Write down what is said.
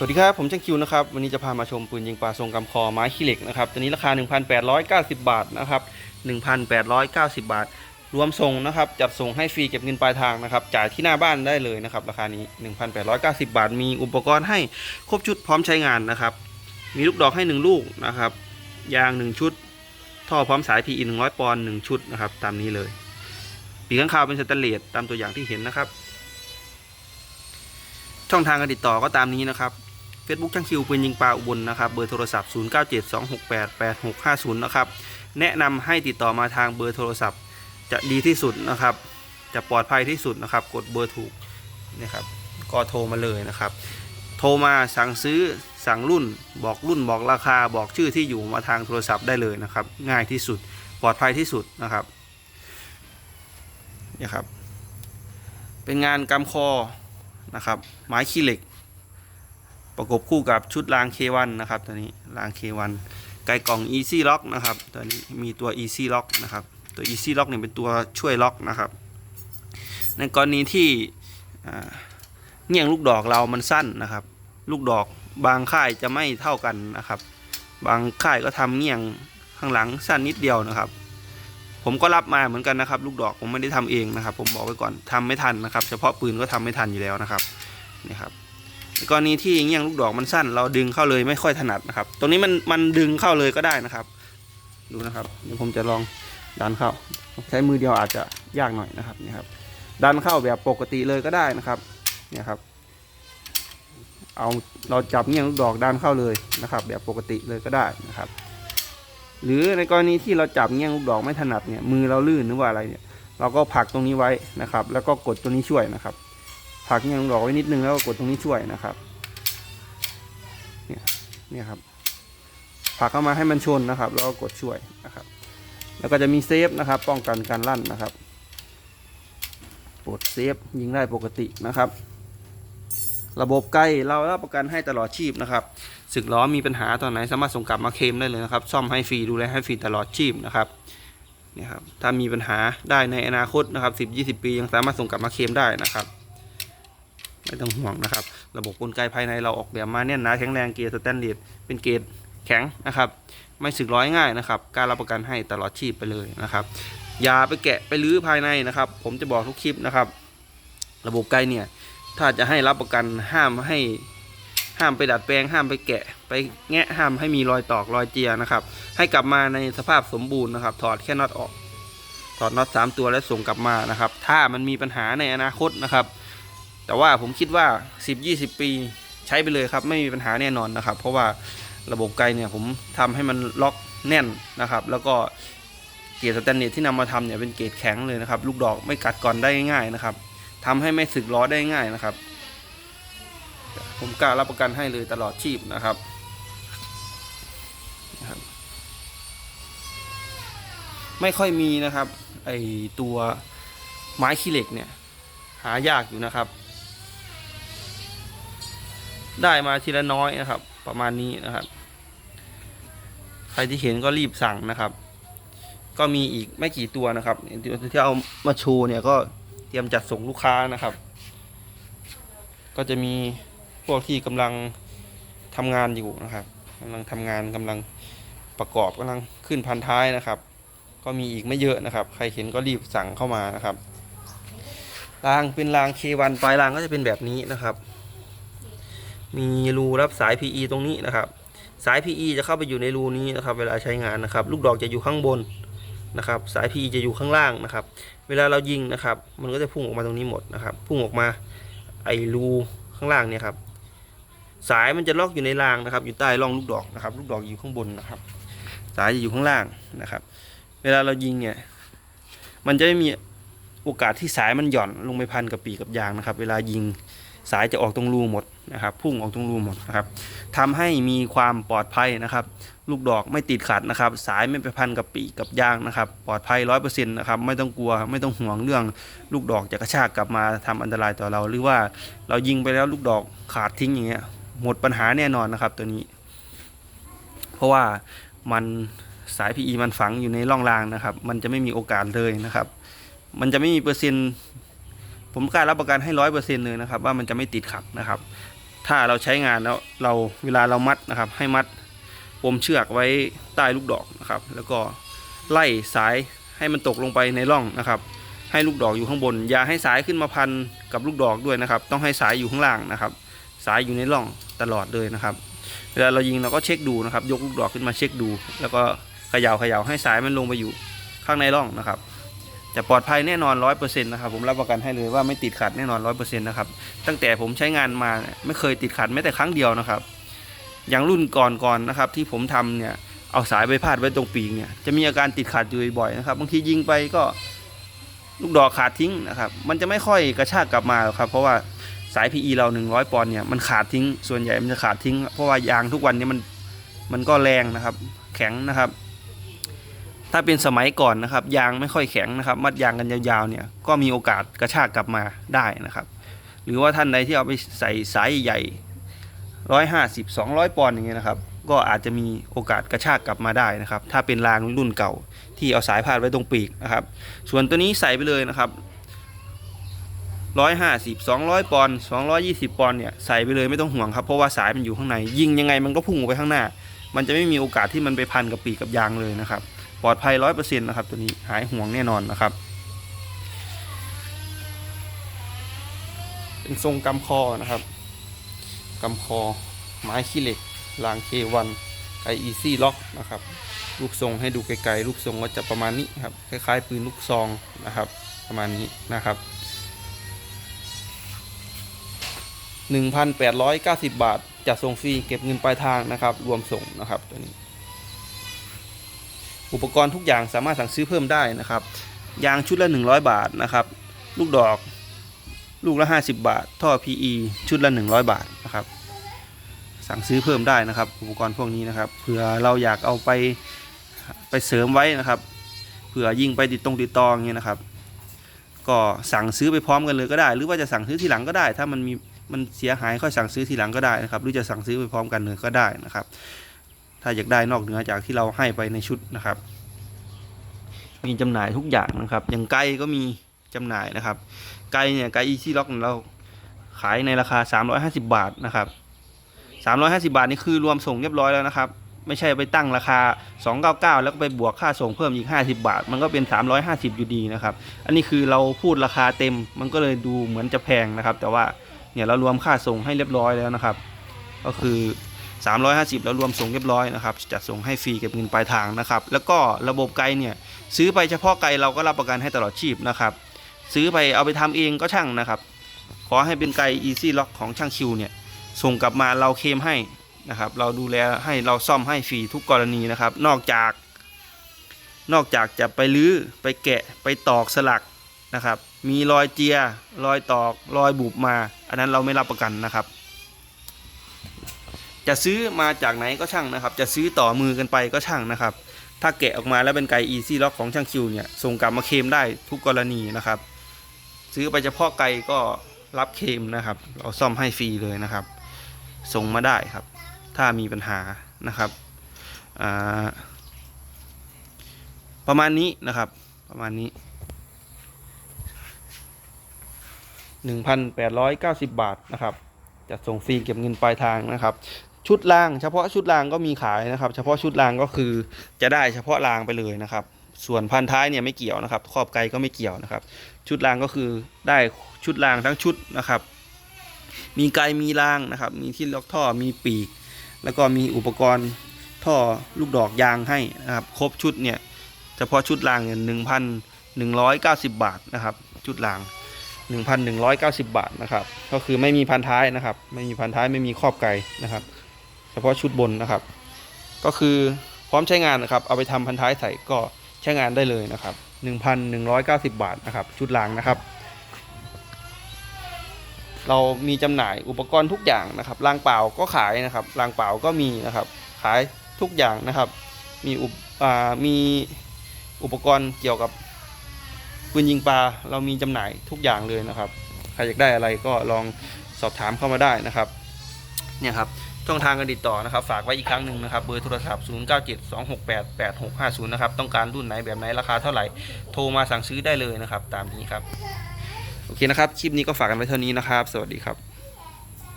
สวัสดีครับ ผมช่างคิวนะครับ วันนี้จะพามาชมปืนยิงปลาทรงกำคอไม้ขี้เหล็กนะครับ ตัวนี้ราคา 1,890 บาทนะครับ 1,890 บาท รวมส่งนะครับ จัดส่งให้ฟรีเก็บเงินปลายทางนะครับ จ่ายที่หน้าบ้านได้เลยนะครับ ราคานี้ 1,890 บาท มีอุปกรณ์ให้ครบชุดพร้อมใช้งานนะครับ มีลูกดอกให้ 1 ลูกนะครับ ยาง 1 ชุด ท่อพร้อมสาย PE 100 ปอนด์1ชุดนะครับ ตามนี้เลย ปีกข้างคาวเป็นสแตนเลสตามตัวอย่างที่เห็นนะครับ ช่องทางการติดต่อก็ตามนี้นะครับ Facebook ช่างคิวปืนยิงปลาอุบลนะครับเบอร์โทรศัพท์ 0972688650 นะครับ แนะนำให้ติดต่อมาทางเบอร์โทรศัพท์จะดีที่สุดนะครับ จะปลอดภัยที่สุดนะครับ กดเบอร์ถูกนะครับก็โทรมาเลยนะครับ โทรมาสั่งซื้อสั่งรุ่นบอกรุ่นบอกราคาบอกชื่อที่อยู่มาทางโทรศัพท์ได้เลยนะครับ ง่ายที่สุดปลอดภัยที่สุดนะครับนี่ครับ เป็นงานกำคอนะครับไม้ขี้เหล็ก ประกบคู่กับชุดราง K1 นะครับตัวนี้ราง K1 ไกลกล่อง Easy Lock นะครับตัวนี้มีตัว Easy Lock นะครับตัว Easy Lock เนี่ยเป็นตัวช่วยล็อกนะครับในกรณีที่เงี่ยงลูกดอกเรามันสั้นนะครับ ลูกดอกบางค่ายจะไม่เท่ากันนะครับ บางค่ายก็ทำเงี่ยงข้างหลังสั้นนิดเดียวนะครับ ผมก็รับมาเหมือนกันนะครับ ลูกดอกผมไม่ได้ทำเองนะครับ ผมบอกไว้ก่อนทำไม่ทันนะครับ เฉพาะปืนก็ทำไม่ทันอยู่แล้วนะครับนี่ครับ กรณีที่เงี้ยงลูกดอกมันสั้น เราดึงเข้าเลยไม่ค่อยถนัดนะครับ ตรงนี้มันมันดึงเข้าเลยก็ได้นะครับ ดูนะครับเดี๋ยวผมจะลองดันเข้า ใช้มือเดียวอาจจะยากหน่อยนะครับนี่ครับ ดันเข้าแบบปกติเลยก็ได้นะครับเนี่ยครับ เอาเราจับเงี้ยงลูกดอกดันเข้าเลยนะครับ แบบปกติเลยก็ได้นะครับ หรือในกรณีที่เราจับเงี้ยงลูกดอกไม่ถนัดเนี่ยมือเราลื่นหรือว่าอะไรเนี่ย เราก็ผักตรงนี้ไว้นะครับ แล้วก็กดตัวนี้ช่วยนะครับ ผักเงี้ยงลูกดอกไว้นิดนึงแล้วก็กดตรงนี้ช่วยนะครับ เนี่ยเนี่ยครับ ผักเข้ามาให้มันชนนะครับ แล้วก็กดช่วยนะครับ แล้วก็จะมีเซฟนะครับ ป้องกันการลั่นนะครับปลดเซฟยิงได้ปกตินะครับ ระบบไกลเรารับประกันให้ตลอดชีพนะครับสึกล้อมีปัญหาตอนไหนสามารถส่งกลับมาเคลมได้เลยนะครับ ซ่อมให้ฟรีดูแลให้ฟรีตลอดชีพนะครับเนี่ยครับถ้ามีปัญหาได้ในอนาคตนะครับ 10-20 ปียังสามารถส่งกลับมาเคลมได้นะครับ ไม่ต้องห่วงนะครับ ระบบกลไกภายในเราออกแบบมาแน่นหนาแข็งแรงเกียร์สแตนเลสเป็นเกียรดแข็งนะครับ ไม่สึกร้อยง่ายนะครับ การรับประกันให้ตลอดชีพไปเลยนะครับ อย่าไปแกะไปรื้อภายในนะครับ ผมจะบอกทุกคลิปนะครับ ระบบไกลเนี่ยถ้าจะให้รับประกันห้ามให้ห้ามไปดัดแปลงห้ามไปแกะ ไปแงะห้ามให้มีรอยตอกรอยเจียนะครับ ให้กลับมาในสภาพสมบูรณ์นะครับ ถอดแค่น็อตออก ถอดน็อตสามตัวแล้วส่งกลับมานะครับ ถ้ามันมีปัญหาในอนาคตนะครับ แต่ว่าผมคิดว่า 10-20 ปีใช้ไปเลยครับ ไม่มีปัญหาแน่นอนนะครับ เพราะว่าระบบไกลเนี่ยผมทำให้มันล็อกแน่นนะครับ แล้วก็เกรดสแตนเลสที่นำมาทำเนี่ยเป็นเกรดแข็งเลยนะครับ ลูกดอกไม่กัดก่อนได้ง่ายๆนะครับทำให้ไม่สึกล้อได้ง่ายนะครับ ผมกล้ารับประกันให้เลยตลอดชีพนะครับไม่ค่อยมีนะครับไอตัวไม้ขี้เหล็กเนี่ยหายากอยู่นะครับ ได้มาทีละน้อยนะครับ ประมาณนี้นะครับ ใครที่เห็นก็รีบสั่งนะครับ ก็มีอีกไม่กี่ตัวนะครับที่เอามาโชว์เนี่ยก็เตรียมจัดส่งลูกค้านะครับ ก็จะมีพวกที่กำลังทำงานอยู่นะครับกำลังทำงานกำลังประกอบกำลังขึ้นพันท้ายนะครับ ก็มีอีกไม่เยอะนะครับ ใครเห็นก็รีบสั่งเข้ามานะครับรางเป็นราง K1 ปลายรางก็จะเป็นแบบนี้นะครับ มีรูรับสาย PE ตรงนี้นะครับ สาย PE จะเข้าไปอยู่ในรูนี้นะครับ เวลาใช้งานนะครับ ลูกดอกจะอยู่ข้างบนนะครับ สาย PE จะอยู่ข้างล่างนะครับ เวลาเรายิงนะครับ มันก็จะพุ่งออกมาตรงนี้หมดนะครับ พุ่งออกมาไอ้รูข้างล่างเนี่ยครับ สายมันจะล็อกอยู่ในรางนะครับ อยู่ใต้ร่องลูกดอกนะครับ ลูกดอกอยู่ข้างบนนะครับ สายจะอยู่ข้างล่างนะครับ เวลาเรายิงเนี่ย มันจะไม่มีโอกาสที่สายมันหย่อนลงไปพันกับปีกกับยางนะครับ เวลายิง สายจะออกตรงรูหมดนะครับ พุ่งออกตรงรูหมดนะครับทำให้มีความปลอดภัยนะครับ ลูกดอกไม่ติดขัดนะครับ สายไม่ไปพันกับปีกกับยางนะครับ ปลอดภัยร้อยเปอร์เซ็นต์นะครับ ไม่ต้องกลัว ไม่ต้องห่วงเรื่องลูกดอกจะกระชากกลับมาทำอันตรายต่อเรา หรือว่าเรายิงไปแล้วลูกดอกขาดทิ้งอย่างเงี้ย หมดปัญหาแน่นอนนะครับตัวนี้ เพราะว่ามันสาย PE มันฝังอยู่ในร่องรางนะครับ มันจะไม่มีโอกาสเลยนะครับ มันจะไม่มีเปอร์เซ็นต์ ผมกล้ารับประกันให้ร้อยเปอร์เซ็นต์เลยนะครับว่ามันจะไม่ติดขัดนะครับ ถ้าเราใช้งานแล้วเราเวลาเรามัดนะครับ ให้มัดปมเชือกไว้ใต้ลูกดอกนะครับ แล้วก็ไล่สายให้มันตกลงไปในร่องนะครับ ให้ลูกดอกอยู่ข้างบน อย่าให้สายขึ้นมาพันกับลูกดอกด้วยนะครับ ต้องให้สายอยู่ข้างล่างนะครับ สายอยู่ในร่องตลอดเลยนะครับ เวลาเรายิงเราก็เช็คดูนะครับ ยกลูกดอกขึ้นมาเช็คดู แล้วก็เขย่าเขย่าให้สายมันลงไปอยู่ข้างในร่องนะครับ จะปลอดภัยแน่นอนร้อยเปอร์เซ็นต์นะครับผมรับประกันให้เลยว่าไม่ติดขัดแน่นอนร้อยเปอร์เซ็นต์นะครับตั้งแต่ผมใช้งานมาไม่เคยติดขัดแม้แต่ครั้งเดียวนะครับ อย่างรุ่นก่อนๆนนะครับที่ผมทำเนี่ยเอาสายไปพาดไว้ตรงปีกเนี่ยจะมีอาการติดขัดอยู่บ่อยๆนะครับบางทียิงไปก็ลูกดอกขาดทิ้งนะครับมันจะไม่ค่อยกระชากกลับมาหรอกครับเพราะว่าสาย PE เรา 100 ปอนด์เนี่ยมันขาดทิ้งส่วนใหญ่มันจะขาดทิ้ง เพราะว่ายางทุกวันนี้มันมันก็แรงนะครับ แข็งนะครับ ถ้าเป็นสมัยก่อนนะครับ ยางไม่ค่อยแข็งนะครับ มัดยางกันยาวๆเนี่ยก็มีโอกาสกระชากกลับมาได้นะครับ หรือว่าท่านใดที่เอาไปใส่สายใหญ่ร้อยห้าสิบสองร้อยปอนด์อย่างเงี้ยนะครับ ก็อาจจะมีโอกาสกระชากกลับมาได้นะครับ ถ้าเป็นรางรุ่นเก่าที่เอาสายพาดไว้ตรงปีกนะครับ ส่วนตัวนี้ใส่ไปเลยนะครับร้อยห้าสิบสองร้อยปอนด์สองร้อยยี่สิบปอนด์เนี่ยใส่ไปเลยไม่ต้องห่วงครับ เพราะว่าสายมันอยู่ข้างใน ยิงยังไงมันก็พุ่งออกไปข้างหน้า มันจะไม่มีโอกาสที่มันไปพันกับปีกกับยางเลยนะครับ ปลอดภัยร้อยเปอร์เซ็นต์นะครับ ตัวนี้หายห่วงแน่นอนนะครับ เป็นทรงกำคอนะครับกำคอไม้ขี้เหล็กรางเควันไออีซี่ล็อกนะครับรูปทรงให้ดูไกลๆรูปทรงก็จะประมาณนี้ครับคล้ายๆปืนลูกซองนะครับประมาณนี้นะครับ 1,890 บาทจะส่งฟรีเก็บเงินปลายทางนะครับ รวมส่งนะครับตัวนี้ อุปกรณ์ทุกอย่างสามารถสั่งซื้อเพิ่มได้นะครับ ยางชุดละ 100 บาทนะครับ ลูกดอก ลูกละ 50 บาท ท่อ PE ชุดละ 100 บาทนะครับ สั่งซื้อเพิ่มได้นะครับ อุปกรณ์พวกนี้นะครับเผื่อเราอยากเอาไปไปเสริมไว้นะครับเผื่อยิงไปติดตรงติดตองเงี้ยนะครับ ก็สั่งซื้อไปพร้อมกันเลยก็ได้ หรือว่าจะสั่งซื้อทีหลังก็ได้ ถ้ามันมีมันเสียหายค่อยสั่งซื้อทีหลังก็ได้นะครับ หรือจะสั่งซื้อไปพร้อมกันเลยก็ได้นะครับ ถ้าอยากได้นอกเหนือจากที่เราให้ไปในชุดนะครับ มีจำหน่ายทุกอย่างนะครับ อย่างไก่ก็มีจำหน่ายนะครับ ไก่เนี่ยไก่อีซี่ล็อกเราขายในราคา 350 บาทนะครับ 350 บาทนี่คือรวมส่งเรียบร้อยแล้วนะครับ ไม่ใช่ไปตั้งราคา 299 แล้วก็ไปบวกค่าส่งเพิ่มอีก 50 บาท มันก็เป็น 350 อยู่ดีนะครับ อันนี้คือเราพูดราคาเต็ม มันก็เลยดูเหมือนจะแพงนะครับ แต่ว่าเนี่ยเรารวมค่าส่งให้เรียบร้อยแล้วนะครับ ก็คือ 350 แล้วรวมส่งเรียบร้อยนะครับจะส่งให้ฟรีเก็บเงินปลายทางนะครับ แล้วก็ระบบไกลเนี่ยซื้อไปเฉพาะไกลเราก็รับประกันให้ตลอดชีพนะครับ ซื้อไปเอาไปทำเองก็ช่างนะครับ ขอให้เป็นไกล Easy Lock ของช่างคิวเนี่ยส่งกลับมาเราเคลมให้นะครับ เราดูแลให้เราซ่อมให้ฟรีทุกกรณีนะครับ นอกจาก นอกจากจะไปลื้อไปแกะไปตอกสลักนะครับ มีรอยเจียรอยตอกรอยบุบมา อันนั้นเราไม่รับประกันนะครับ จะซื้อมาจากไหนก็ช่างนะครับ จะซื้อต่อมือกันไปก็ช่างนะครับ ถ้าแกะออกมาแล้วเป็นไก่ Easy Lock ของช่างคิวเนี่ยส่งกลับมาเคมได้ทุกกรณีนะครับ ซื้อไปเฉพาะไก่ก็รับเคมนะครับ เราซ่อมให้ฟรีเลยนะครับ ส่งมาได้ครับ ถ้ามีปัญหานะครับอ่าประมาณนี้นะครับ ประมาณนี้1,890 บาทนะครับ จะส่งฟรีเก็บเงินปลายทางนะครับ ชุดราง เฉพาะชุดรางก็มีขายนะครับ เฉพาะชุดรางก็คือจะได้เฉพาะรางไปเลยนะครับ ส่วนพันท้ายเนี่ยไม่เกี่ยวนะครับครอบไกลก็ไม่เกี่ยวนะครับ ชุดรางก็คือได้ชุดรางทั้งชุดนะครับ มีไกลมีรางนะครับ มีที่ล็อกท่อมีปีก แล้วก็มีอุปกรณ์ท่อลูกดอกยางให้นะครับ ครบชุดเนี่ยเฉพาะชุดรางเนี่ยหนึ่งพันหนึ่งร้อยเก้าสิบบาทนะครับ ชุดรางหนึ่งพันหนึ่งร้อยเก้าสิบบาทนะครับ ก็คือไม่มีพันท้ายนะครับ ไม่มีพันท้ายไม่มีครอบไกลนะครับ ฉพาะชุดบนนะครับ ก็คือพร้อมใช้งานนะครับ เอาไปทำพันท้ายใส่ก็ใช้งานได้เลยนะครับหนึ่งพันหนึ่งร้อยเก้าสิบบาทนะครับ ชุดรางนะครับ เรามีจำหน่ายอุปกรณ์ทุกอย่างนะครับรางเปล่าก็ขายนะครับรางเปล่าก็มีนะครับ ขายทุกอย่างนะครับ มีอุปมีอุปกรณ์เกี่ยวกับปืนยิงปลาเรามีจำหน่ายทุกอย่างเลยนะครับ ใครอยากได้อะไรก็ลองสอบถามเข้ามาได้นะครับ เนี่ยครับ ช่องทางการติดต่อนะครับ ฝากไว้อีกครั้งหนึ่งนะครับ เบอร์โทรศัพท์ 0972688650 นะครับ ต้องการรุ่นไหนแบบไหนราคาเท่าไหร่ โทรมาสั่งซื้อได้เลยนะครับ ตามนี้ครับ โอเคนะครับ คลิปนี้ก็ฝากกันไว้เท่านี้นะครับ สวัสดีครับ